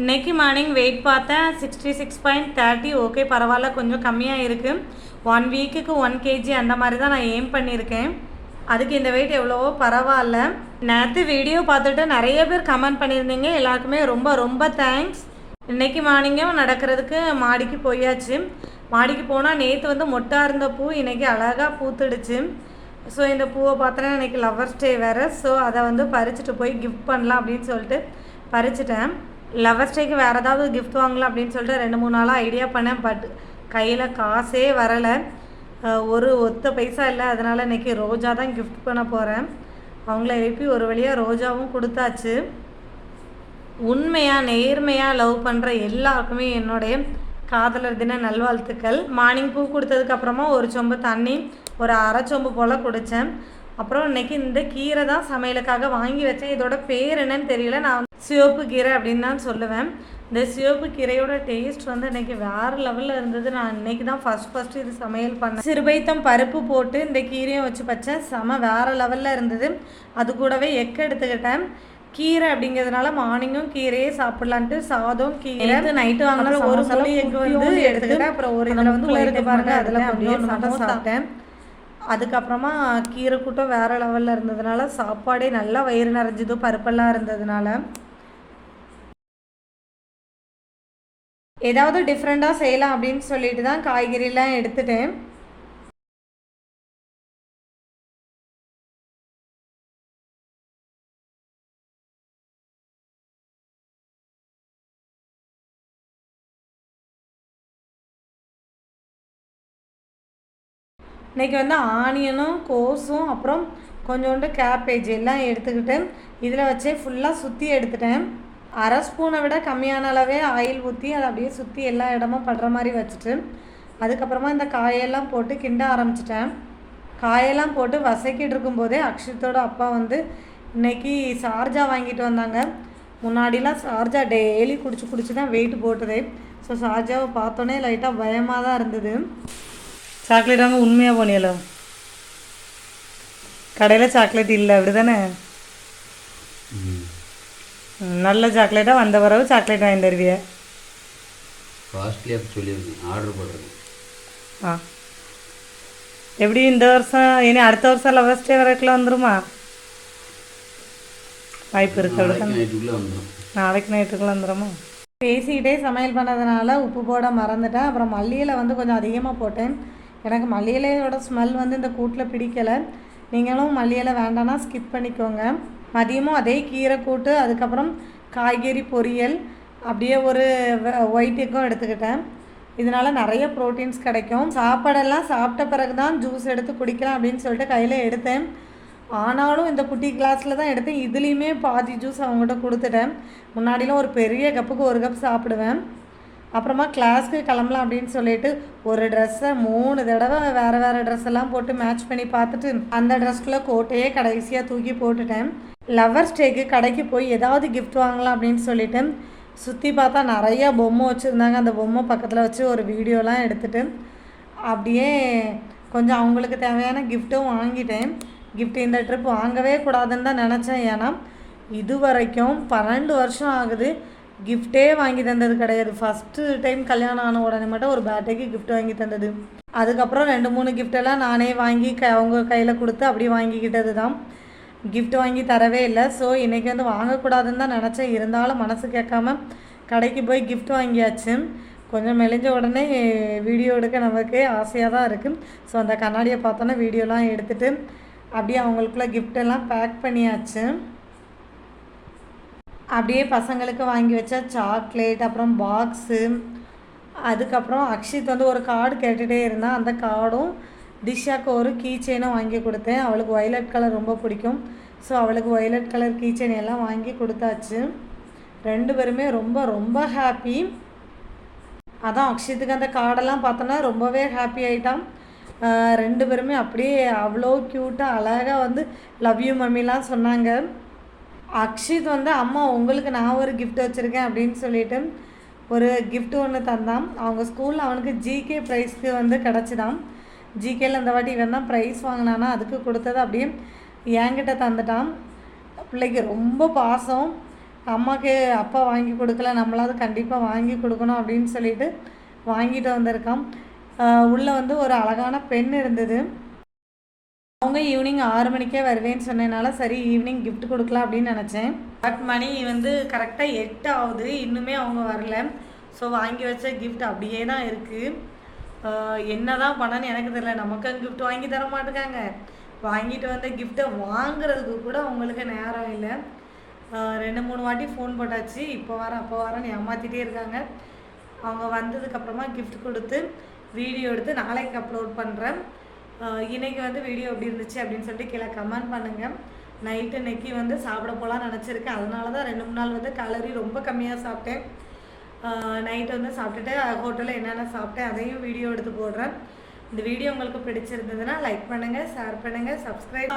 இன்னைக்கு morning weight பார்த்தேன். Sixty six point thirty okay பரவாயில்ல கொஞ்சம் கம்மியாக இருக்குது ஒன் வீக்குக்கு ஒன் கேஜி அந்த மாதிரி தான் நான் எய்ம் பண்ணியிருக்கேன். அதுக்கு இந்த வெயிட் எவ்வளவோ பரவாயில்ல. நேற்று வீடியோ பார்த்துட்டு நிறைய பேர் கமெண்ட் பண்ணியிருந்தீங்க. எல்லாருக்குமே ரொம்ப ரொம்ப தேங்க்ஸ் இன்றைக்கி மார்னிங்கும் நடக்கிறதுக்கு மாடிக்கு போயாச்சு. மாடிக்கு போனால் நேற்று வந்து மொட்டாக இருந்த பூ இன்றைக்கி அழகாக பூத்துடுச்சு. ஸோ இந்த பூவை பார்த்தோன்னா இன்னைக்கு லவர்ஸ் டே வேறு. ஸோ அதை வந்து பறிச்சுட்டு போய் கிஃப்ட் பண்ணலாம் அப்படின்னு சொல்லிட்டு பறிச்சிட்டேன். லவர்ஸ் டேக்கு வேறு ஏதாவது கிஃப்ட் வாங்கலாம் அப்படின்னு சொல்லிட்டு ரெண்டு மூணு நாளாக ஐடியா பண்ணேன் பட் கையில் காசே வரலை. ஒரு ஒத்த பைசா இல்லை. அதனால் இன்னைக்கு ரோஜா தான் கிஃப்ட் பண்ண போகிறேன் அவங்கள எழுப்பி ஒரு வழியாக ரோஜாவும் கொடுத்தாச்சு. உண்மையாக நேர்மையாக லவ் பண்ணுற எல்லாருக்குமே என்னுடைய காதலர் தின நல்வாழ்த்துக்கள். மார்னிங் பூ கொடுத்ததுக்கப்புறமா ஒரு சொம்பு தண்ணி ஒரு அரை சொம்பு போல் குடித்தேன் அப்புறம் இன்றைக்கி இந்த கீரை தான் சமையலுக்காக வாங்கி வச்சேன். இதோட பேர் என்னன்னு தெரியல. நான் சிவப்பு கீரை அப்படின்னு தான் சொல்லுவேன். இந்த சிவப்பு கீரையோட டேஸ்ட் வந்து இன்னைக்கு வேறு லெவலில் இருந்தது. நான் இன்னைக்கு தான் ஃபஸ்ட் ஃபஸ்ட்டு இது சமையல் பண்ணேன். சிறுபைத்தம் பருப்பு போட்டு இந்த கீரையும் வச்சு வச்சேன் செம வேறு லெவலில் இருந்தது. அது கூடவே எக்கு எடுத்துக்கிட்டேன். கீரை அப்படிங்கிறதுனால மார்னிங்கும் கீரையே சாப்பிடலான்ட்டு சாதம் கீரை. நைட்டு வாங்கின ஒரு முழு எக்கு வந்து எடுத்துக்கிட்டேன். அப்புறம் ஒரு இதில் வந்து இருக்கு பாருங்க அதில் அப்படியே சாப்பிட்டு சாப்பிட்டேன். அதுக்கப்புறமா கீரை கூட்டம் வேறு லெவலில் இருந்ததுனால சாப்பாடே நல்லா வயிறு நிறைஞ்சது பருப்பெல்லாம் இருந்ததுனால. ஏதாவது டிஃப்ரெண்ட்டாக செய்யலாம் அப்படின்னு சொல்லிட்டு தான் காய்கறிலாம் எடுத்துட்டேன். இன்றைக்கி வந்து ஆனியனும் கோஸும் அப்புறம் கொஞ்சோண்டு கேபேஜ் எல்லாம் எடுத்துக்கிட்டு இதில் வச்சே ஃபுல்லாக சுற்றி எடுத்துட்டேன். அரை ஸ்பூனை விட கம்மியான அளவே ஆயில் ஊற்றி அதை அப்படியே சுற்றி எல்லா இடமும் படுற மாதிரி வச்சுட்டு அதுக்கப்புறமா இந்த காயெல்லாம் போட்டு கிண்ட ஆரம்பிச்சிட்டேன். காயெல்லாம் போட்டு வசக்கிட்டு இருக்கும்போதே அக்ஷித்தோட அப்பா வந்து இன்றைக்கி சார்ஜா வாங்கிட்டு வந்தாங்க. முன்னாடிலாம் சார்ஜா டெய்லி குடிச்சு குடிச்சு தான் வெயிட் போட்டதே. ஸோ சார்ஜாவை பார்த்தோன்னே லைட்டாக பயமாக தான் இருந்தது. சாக்லேட் வாங்க உண்மையாக போனியலோ கடையில் சாக்லேட் இல்லை அப்படி தானே நல்ல சாக்லேட்டாக வந்த வரவு சாக்லேட் வாங்கிட்டு வருவிய காஸ்ட்லியாக சொல்லியிருக்கேன் ஆர்டர் போடுறது ஆ. எப்படி இந்த வருஷம் இனி அடுத்த வருஷம் லவர்ஸ் டே வரைக்கும் வந்துருமா? வாய்ப்பு இருக்கு அப்படி நாளைக்கு நைட்டுக்குள்ளே வந்துடும் நாளைக்கு நைட்டுக்குள்ள வந்துடுமா பேசிக்கிட்டே சமையல் பண்ணதுனால உப்பு போட மறந்துட்டேன். அப்புறம் மல்லியில் வந்து கொஞ்சம் அதிகமாக போட்டேன். எனக்கு மல்லியிலையோட ஸ்மெல் வந்து இந்த கூட்டில் பிடிக்கலை. நீங்களும் மல்லியிலை வேண்டாம்னா ஸ்கிப் பண்ணிக்கோங்க. மதியமும் அதே கீரை கூட்டு அதுக்கப்புறம் காய்கறி பொரியல் அப்படியே ஒரு ஒயிட் எக்கும் எடுத்துக்கிட்டேன். இதனால் நிறைய ப்ரோட்டீன்ஸ் கிடைக்கும். சாப்பாடெல்லாம் சாப்பிட்ட பிறகு தான் ஜூஸ் எடுத்து குடிக்கலாம் அப்படின்னு சொல்லிட்டு கையில் எடுத்தேன். ஆனாலும் இந்த குட்டி கிளாஸில் தான் எடுத்தேன். இதுலேயுமே பாதி ஜூஸ் அவங்ககிட்ட கொடுத்துட்டேன். முன்னாடிலாம் ஒரு பெரிய கப்புக்கு ஒரு கப் சாப்பிடுவேன். அப்புறமா கிளாஸ்க்கு கிளம்பலாம் அப்படின்னு சொல்லிட்டு ஒரு ட்ரெஸ்ஸை மூணு தடவை வேறு வேறு ட்ரெஸ் எல்லாம் போட்டு மேட்ச் பண்ணி பார்த்துட்டு அந்த ட்ரெஸ்க்குள்ளே கோட்டையே கடைசியாக தூக்கி போட்டுட்டேன். லவர்ஸ் டேக்கு கடைக்கு போய் ஏதாவது கிஃப்ட் வாங்கலாம் அப்படின்னு சொல்லிட்டு சுற்றி பார்த்தா நிறையா பொம்மை வச்சுருந்தாங்க. அந்த பொம்மை பக்கத்தில் வச்சு ஒரு வீடியோலாம் எடுத்துட்டு அப்படியே கொஞ்சம் அவங்களுக்கு தேவையான கிஃப்ட்டும் வாங்கிட்டேன். கிஃப்ட் இந்த ட்ரிப் வாங்கவே கூடாதுன்னு தான் நினச்சேன். ஏன்னா இது வரைக்கும் பன்னெண்டு வருஷம் ஆகுது. கிஃப்டே வாங்கி தந்தது கிடையாது. ஃபஸ்ட்டு டைம் கல்யாணம் ஆன உடனே மட்டும் ஒரு பர்த்டேக்கு கிஃப்ட் வாங்கி தந்தது. அதுக்கப்புறம் ரெண்டு மூணு கிஃப்டெல்லாம் நானே வாங்கி க அவங்க கையில் கொடுத்து அப்படி வாங்கிக்கிட்டது தான் கிஃப்ட் வாங்கி தரவே இல்லை. ஸோ இன்றைக்கி வந்து வாங்கக்கூடாதுன்னு தான் நினச்சேன். இருந்தாலும் மனசு கேட்காம கடைக்கு போய் கிஃப்ட் வாங்கியாச்சு. கொஞ்சம் மெலிஞ்ச உடனே வீடியோ எடுக்க நமக்கு ஆசையாக தான் இருக்குது ஸோ அந்த கண்ணாடியை பார்த்தோன்னே வீடியோலாம் எடுத்துகிட்டு அப்படியே அவங்களுக்குள்ள கிஃப்டெல்லாம் பேக் பண்ணியாச்சு. அப்படியே பசங்களுக்கு வாங்கி வச்ச சாக்லேட் அப்புறம் பாக்ஸு அதுக்கப்புறம் அக்ஷித் வந்து ஒரு கார்டு கேட்டுகிட்டே இருந்தான். அந்த கார்டும் திஷாக்கு ஒரு கீ செயினும் வாங்கி கொடுத்தேன். அவளுக்கு ஒயலட் கலர் ரொம்ப பிடிக்கும். ஸோ அவளுக்கு ஒயலட் கலர் கீ செயின் எல்லாம் வாங்கி கொடுத்தாச்சு. ரெண்டு பேருமே ரொம்ப ரொம்ப ஹாப்பி அதான் அக்ஷித்துக்கு அந்த கார்டெல்லாம் பார்த்தோன்னா ரொம்பவே ஹாப்பி ஆகிட்டான் ரெண்டு பேருமே அப்படியே அவ்வளோ க்யூட்டாக அழகாக வந்து லவ் யூ மம்மிலாம் சொன்னாங்க. அக்ஷித் வந்து அம்மா உங்களுக்கு நான் ஒரு கிஃப்ட் வச்சுருக்கேன் அப்படின்னு சொல்லிட்டு ஒரு கிஃப்ட் ஒன்று தந்தான். அவங்க ஸ்கூலில் அவனுக்கு ஜிகே ப்ரைஸ்க்கு வந்து கிடச்சிதான். ஜிகேல இந்த வாட்டி இவன் தான் ப்ரைஸ் வாங்கினானா அதுக்கு கொடுத்தது அப்படியே என்கிட்ட தந்துட்டான். பிள்ளைக்கு ரொம்ப பாசம். அம்மாவுக்கு அப்பா வாங்கி கொடுக்கல நம்மளாவது கண்டிப்பாக வாங்கி கொடுக்கணும் அப்படின்னு சொல்லிட்டு வாங்கிட்டு வந்திருக்கான். உள்ளே வந்து ஒரு அழகான பெண் இருந்தது. அவங்க ஈவினிங் ஆறு மணிக்கே வருவேன்னு சொன்னதுனால சரி ஈவினிங் கிஃப்ட் கொடுக்கலாம் அப்படின்னு நினச்சேன். பட் மணி வந்து கரெக்டாக எட்டு ஆகுது. இன்னுமே அவங்க வரல. ஸோ வாங்கி வச்ச கிஃப்ட் அப்படியே தான் இருக்குது என்ன தான் பண்ணன்னு எனக்கு தெரியல. நமக்கும் கிஃப்ட் வாங்கி தர மாட்டேங்காங்க வாங்கிட்டு வந்த கிஃப்ட்டை வாங்குறதுக்கு கூட அவங்களுக்கு நேரம் இல்லை. ரெண்டு மூணு வாட்டி ஃபோன் போட்டாச்சு. இப்போ வரேன் அப்போ வரேன்னு ஏமாற்றிட்டே இருக்காங்க. அவங்க வந்ததுக்கப்புறமா கிஃப்ட் கொடுத்து வீடியோ எடுத்து நாளைக்கு அப்லோட் பண்ணுறேன் இன்னைக்கு வந்து வீடியோ எப்படி இருந்துச்சு அப்படின்னு சொல்லிட்டு கீழே கமெண்ட் பண்ணுங்கள் நைட்டு இன்னைக்கு வந்து சாப்பிட போகலான்னு நினச்சிருக்கேன். அதனால தான் ரெண்டு மூணு நாள் வந்து கலரி ரொம்ப கம்மியாக சாப்பிட்டேன். நைட்டு வந்து சாப்பிட்டுட்டு ஹோட்டலில் என்னென்ன சாப்பிட்டேன் அதையும் வீடியோ எடுத்து போடுறேன். இந்த வீடியோ உங்களுக்கு பிடிச்சிருந்ததுன்னா லைக் பண்ணுங்கள் ஷேர் பண்ணுங்கள் சப்ஸ்கிரைப்